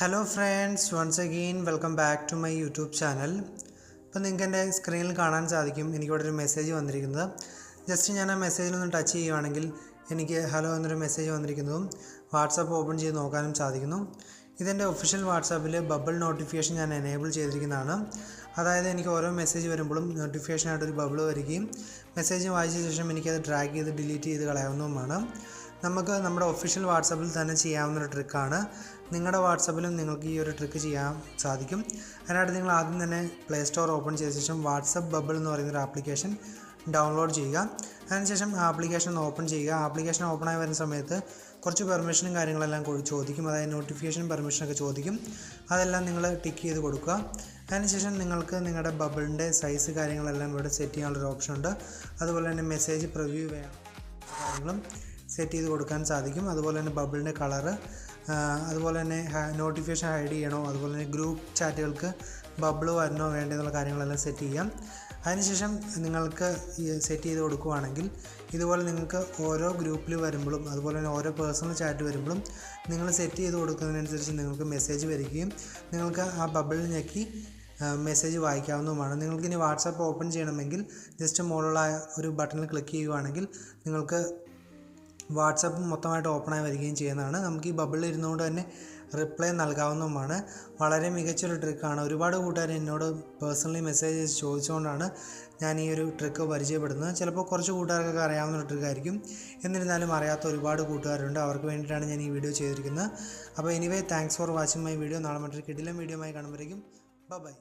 Hello friends once again welcome back to my YouTube channel ഇപ്പോൾ നിങ്ങൾക്ക് എന്റെ സ്ക്രീനിൽ കാണാൻ സാധിക്കും. എനിക്കിവിടെ ഒരു മെസ്സേജ് വന്നിരിക്കുന്നത്. ജസ്റ്റ് ഞാൻ ആ മെസ്സേജിലൊന്ന് ടച്ച് ചെയ്യുവാണെങ്കിൽ എനിക്ക് ഹലോ എന്നൊരു മെസ്സേജ് വന്നിരിക്കുന്നതും വാട്സപ്പ് ഓപ്പൺ ചെയ്ത് നോക്കാനും സാധിക്കുന്നു. ഇതെന്റെ ഒഫീഷ്യൽ വാട്സാപ്പിൽ ബബിൾ നോട്ടിഫിക്കേഷൻ ഞാൻ എനേബിൾ ചെയ്തിരിക്കുന്നതാണ്. അതായത് എനിക്ക് ഓരോ മെസ്സേജ് വരുമ്പോഴും നോട്ടിഫിക്കേഷനായിട്ട് ഒരു ബബിൾ വരികയും മെസ്സേജ് വായിച്ച ശേഷം എനിക്കത് ട്രാക്ക് ചെയ്ത് ഡിലീറ്റ് ചെയ്ത് കളയാവുന്നതുമാണ്. നമുക്ക് നമ്മുടെ ഒഫീഷ്യൽ വാട്സാപ്പിൽ തന്നെ ചെയ്യാവുന്ന ഒരു ട്രിക്കാണ് നിങ്ങളുടെ വാട്സാപ്പിലും നിങ്ങൾക്ക് ഈ ഒരു ട്രിക്ക് ചെയ്യാൻ സാധിക്കും. അതിനായിട്ട് നിങ്ങൾ ആദ്യം തന്നെ പ്ലേ സ്റ്റോർ ഓപ്പൺ ചെയ്ത ശേഷം വാട്സപ്പ് ബബിൾ എന്ന് പറയുന്ന ഒരു ആപ്ലിക്കേഷൻ ഡൗൺലോഡ് ചെയ്യുക. അതിനുശേഷം ആപ്ലിക്കേഷൻ ഓപ്പൺ ചെയ്യുക. ആപ്ലിക്കേഷൻ ഓപ്പൺ ആയി വരുന്ന സമയത്ത് കുറച്ച് പെർമിഷനും കാര്യങ്ങളെല്ലാം ചോദിക്കും. അതായത് നോട്ടിഫിക്കേഷൻ പെർമിഷനൊക്കെ ചോദിക്കും. അതെല്ലാം നിങ്ങൾ ടിക്ക് ചെയ്ത് കൊടുക്കുക. അതിനുശേഷം നിങ്ങൾക്ക് നിങ്ങളുടെ ബബിളിന്റെ സൈസ് കാര്യങ്ങളെല്ലാം ഇവിടെ സെറ്റ് ചെയ്യാനുള്ളൊരു ഓപ്ഷൻ ഉണ്ട്. അതുപോലെ തന്നെ മെസ്സേജ് പ്രിവ്യൂ കാര്യങ്ങളും സെറ്റ് ചെയ്ത് കൊടുക്കാൻ സാധിക്കും. അതുപോലെ തന്നെ ബബിളിന്റെ കളറ് അതുപോലെ തന്നെ നോട്ടിഫിക്കേഷൻ ഹൈഡ് ചെയ്യണോ? അതുപോലെ തന്നെ ഗ്രൂപ്പ് ചാറ്റുകൾക്ക് ബബിൾ വരണോ വേണ്ടതെന്നുള്ള കാര്യങ്ങളെല്ലാം സെറ്റ് ചെയ്യാം. അതിനുശേഷം നിങ്ങൾക്ക് സെറ്റ് ചെയ്ത് കൊടുക്കുവാണെങ്കിൽ ഇതുപോലെ നിങ്ങൾക്ക് ഓരോ ഗ്രൂപ്പിൽ വരുമ്പോഴും അതുപോലെ തന്നെ ഓരോ പേഴ്സണൽ ചാറ്റ് വരുമ്പോഴും നിങ്ങൾ സെറ്റ് ചെയ്ത് കൊടുക്കുന്നതിനനുസരിച്ച് നിങ്ങൾക്ക് മെസ്സേജ് വരികയും നിങ്ങൾക്ക് ആ ബബിൾ ഞെക്കി മെസ്സേജ് വായിക്കാവുന്നതുമാണ്. നിങ്ങൾക്ക് ഇനി വാട്സാപ്പ് ഓപ്പൺ ചെയ്യണമെങ്കിൽ ജസ്റ്റ് മുകളിലുള്ള ഒരു ബട്ടണിൽ ക്ലിക്ക് ചെയ്യുകയാണെങ്കിൽ നിങ്ങൾക്ക് വാട്സപ്പ് മൊത്തമായിട്ട് ഓപ്പണായി വരികയും ചെയ്യുന്നതാണ്. നമുക്ക് ഈ ബബിളിൽ ഇരുന്നുകൊണ്ട് തന്നെ റിപ്ലൈ നൽകാവുന്നതുമാണ്. വളരെ മികച്ചൊരു ട്രിക്കാണ് ഒരുപാട് കൂട്ടുകാർ എന്നോട് പേഴ്സണലി മെസ്സേജ് ചോദിച്ചുകൊണ്ടാണ് ഞാൻ ഈ ഒരു ട്രിക്ക് പരിചയപ്പെടുന്നത്. ചിലപ്പോൾ കുറച്ച് കൂട്ടുകാർക്കൊക്കെ അറിയാവുന്ന ഒരു ട്രിക്കായിരിക്കും എന്നിരുന്നാലും അറിയാത്ത ഒരുപാട് കൂട്ടുകാരുണ്ട്. അവർക്ക് വേണ്ടിയിട്ടാണ് ഞാൻ ഈ വീഡിയോ ചെയ്തിരിക്കുന്നത്. അപ്പോൾ anyway thanks for watching my video നാളെ മറ്റൊരു കിടിലം വീഡിയോ ആയി കാണുമ്പോഴേക്കും. ബൈ